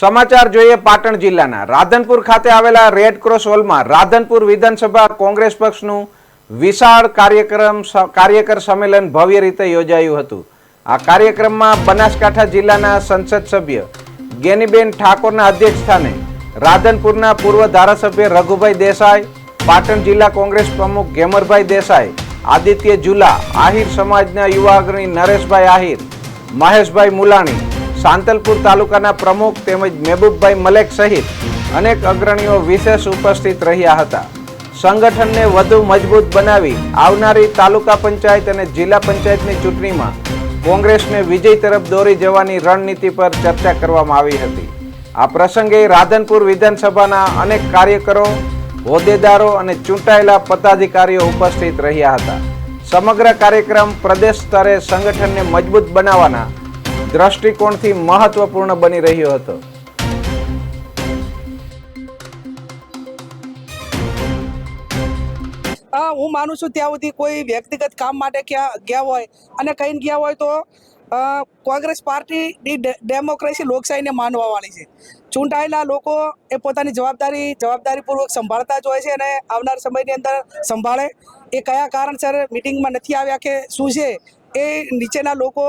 સમાચાર જોઈએ પાટણ જિલ્લાના. રાધનપુર ખાતે આવેલા રેડ ક્રોસ હોલમાં રાધનપુર વિધાનસભા કોંગ્રેસ પક્ષનું વિશાળ કાર્યક્રમ કાર્યકર સંમેલન ભવ્ય રીતે યોજાયું હતું. આ કાર્યક્રમમાં બનાસકાંઠા જિલ્લાના સંસદ સભ્ય ગેનીબેન ઠાકોરના અધ્યક્ષસ્થાને રાધનપુરના પૂર્વ ધારાસભ્ય રઘુભાઈ દેસાઈ, પાટણ જિલ્લા કોંગ્રેસ પ્રમુખ ઘેમરભાઈ દેસાઈ, આદિત્ય જુલા, આહિર સમાજના યુવા અગ્રણી નરેશભાઈ આહિર, મહેશભાઈ મુલાણી સાંતલપુર તાલુકાના પ્રમુખ તેમજ મહેબૂબભાઈ મલેક સહિત અનેક અગ્રણીઓ વિશેષ ઉપસ્થિત રહ્યા હતા. સંગઠનને વધુ મજબૂત બનાવી આવનારી તાલુકા પંચાયત અને જિલ્લા પંચાયતની ચૂંટણીમાં કોંગ્રેસને વિજય તરફ દોરી જવાની રણનીતિ પર ચર્ચા કરવામાં આવી હતી. આ પ્રસંગે રાધનપુર વિધાનસભાના અનેક કાર્યકરો, હોદ્દેદારો અને ચૂંટાયેલા પદાધિકારીઓ ઉપસ્થિત રહ્યા હતા. સમગ્ર કાર્યક્રમ પ્રદેશ સ્તરે સંગઠનને મજબૂત બનાવવાના દ્રષ્ટિકોણથી મહત્વપૂર્ણ બની રહ્યો હતો. હા માનું છું ત્યાં સુધી કોઈ વ્યક્તિગત કામ માટે ક્યાં ગયા હોય અને કહીને ગયા હોય તો કોંગ્રેસ પાર્ટીની ડે- ડેમોક્રેસી લોકશાહીને માનવાવાળી છે. ચૂંટાયેલા લોકો એ પોતાની જવાબદારી, જવાબદારીપૂર્વક સંભાળતા જ હોય છે અને આવનાર સમયની અંદર સંભાળે. એ કયા કારણસર મિટિંગમાં નથી આવ્યા કે શું છે એ નીચેના લોકો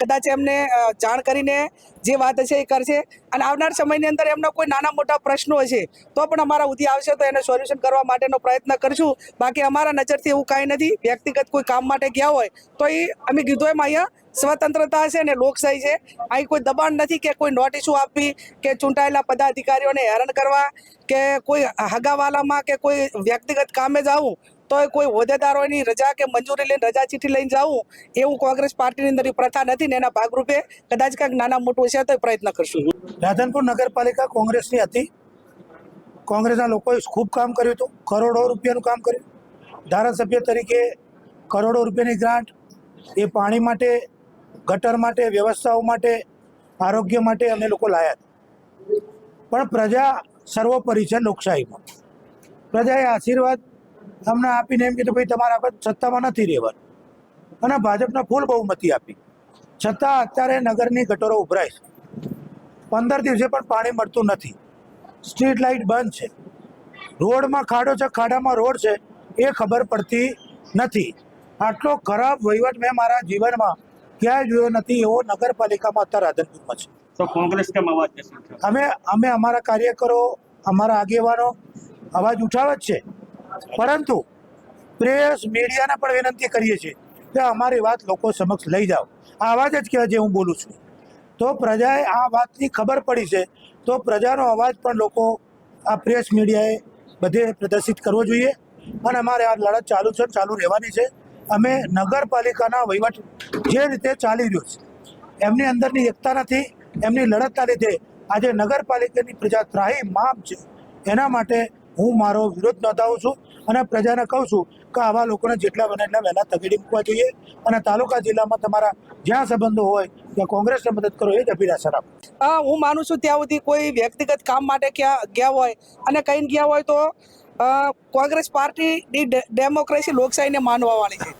કદાચ એમને જાણ કરીને જે વાત હશે એ કરશે. અને આવનાર સમયની અંદર એમના કોઈ નાના મોટા પ્રશ્નો હશે, તો પણ અમારા ઉધી આવશે, તો એને સોલ્યુશન કરવા માટેનો પ્રયત્ન કરશું. બાકી અમારા નજરથી એવું કાંઈ નથી. વ્યક્તિગત કોઈ કામ માટે ગયા હોય, તો એ અમે કીધું એમ અહીંયા સ્વતંત્રતા છે અને લોકશાહી છે. અહીં કોઈ દબાણ નથી કે કોઈ નોટિસો આપવી, કે ચૂંટાયેલા પદાધિકારીઓને હેરાન કરવા, કે કોઈ હગાવાલામાં કે કોઈ વ્યક્તિગત કામે જવું તો એ કોઈ હોદ્દેદારોની રજા કે મંજૂરી લઈને રજા ચીઠી લઈને જવું એવું કોંગ્રેસ પાર્ટીની અંદર પ્રથા નથી ને એના ભાગરૂપે કદાચ કાંઈક નાના મોટું છે તો પ્રયત્ન કરશું. રાધનપુર નગરપાલિકા કોંગ્રેસની હતી. કોંગ્રેસના લોકોએ ખૂબ કામ કર્યું હતું. કરોડો રૂપિયાનું કામ કર્યું. ધારાસભ્ય તરીકે કરોડો રૂપિયાની ગ્રાન્ટ. એ પાણી માટે, ગટર માટે, વ્યવસ્થાઓ માટે, આરોગ્ય માટે અમે લોકો લાયા પણ પ્રજા સર્વોપરી છે લોકશાહીમાં. પ્રજાએ આશીર્વાદ અમને આપીને એમ કીધું ભાઈ તમારા આપણે સત્તામાં નથી રહેવાનું. અને ભાજપને ફૂલ બહુમતી આપી. છતાં અત્યારે નગરની ગટરો ઉભરાય છે. પંદર દિવસે પણ પાણી મળતું નથી. સ્ટ્રીટ લાઇટ બંધ છે. રોડમાં ખાડો છે ખાડામાં રોડ છે એ ખબર પડતી નથી. આટલો ખરાબ વહીવટ મેં મારા જીવનમાં ક્યાંય જોયો નથી એવો નગરપાલિકામાં અત્યારે રાધનપુરમાં છે. તો કોંગ્રેસ કેમ અવાજ અમે અમે અમારા કાર્યકરો અમારા આગેવાનો અવાજ ઉઠાવે જ છે. પરંતુ પ્રેસ મીડિયાને પણ વિનંતી કરીએ છીએ કે અમારી વાત લોકો સમક્ષ લઈ જાઓ. આ અવાજ જ કહેવા જે હું બોલું છું. તો પ્રજાએ આ વાતની ખબર પડી છે, તો પ્રજાનો અવાજ પણ લોકો આ પ્રેસ મીડિયાએ બધે પ્રદર્શિત કરવો જોઈએ. અને અમારે આ લડત ચાલુ છે ચાલુ રહેવાની છે. અમે નગરપાલિકાના વહીવટ જે રીતે ચાલી રહ્યો છે, એમની અંદરની એકતા નથી, એમની લડતના લીધે આજે નગરપાલિકાની પ્રજા ત્રાહી માપ છે. એના માટે હું મારો વિરોધ નોંધાવું છું. અને પ્રજાને કહું છું કે આવા લોકોને જેટલા બને એટલા વહેલા તગેડી મૂકવા જોઈએ અને તાલુકા જિલ્લામાં તમારા જ્યાં સંબંધો હોય, ત્યાં કોંગ્રેસને મદદ કરો, એ જ અભિલાષા રાખો હા માનું છું ત્યાં સુધી કોઈ વ્યક્તિગત કામ માટે ક્યાં ગયા હોય અને કઈ ગયા હોય તો કોંગ્રેસ પાર્ટી ડેમોક્રેસી લોકશાહીને માનવાવાળી છે.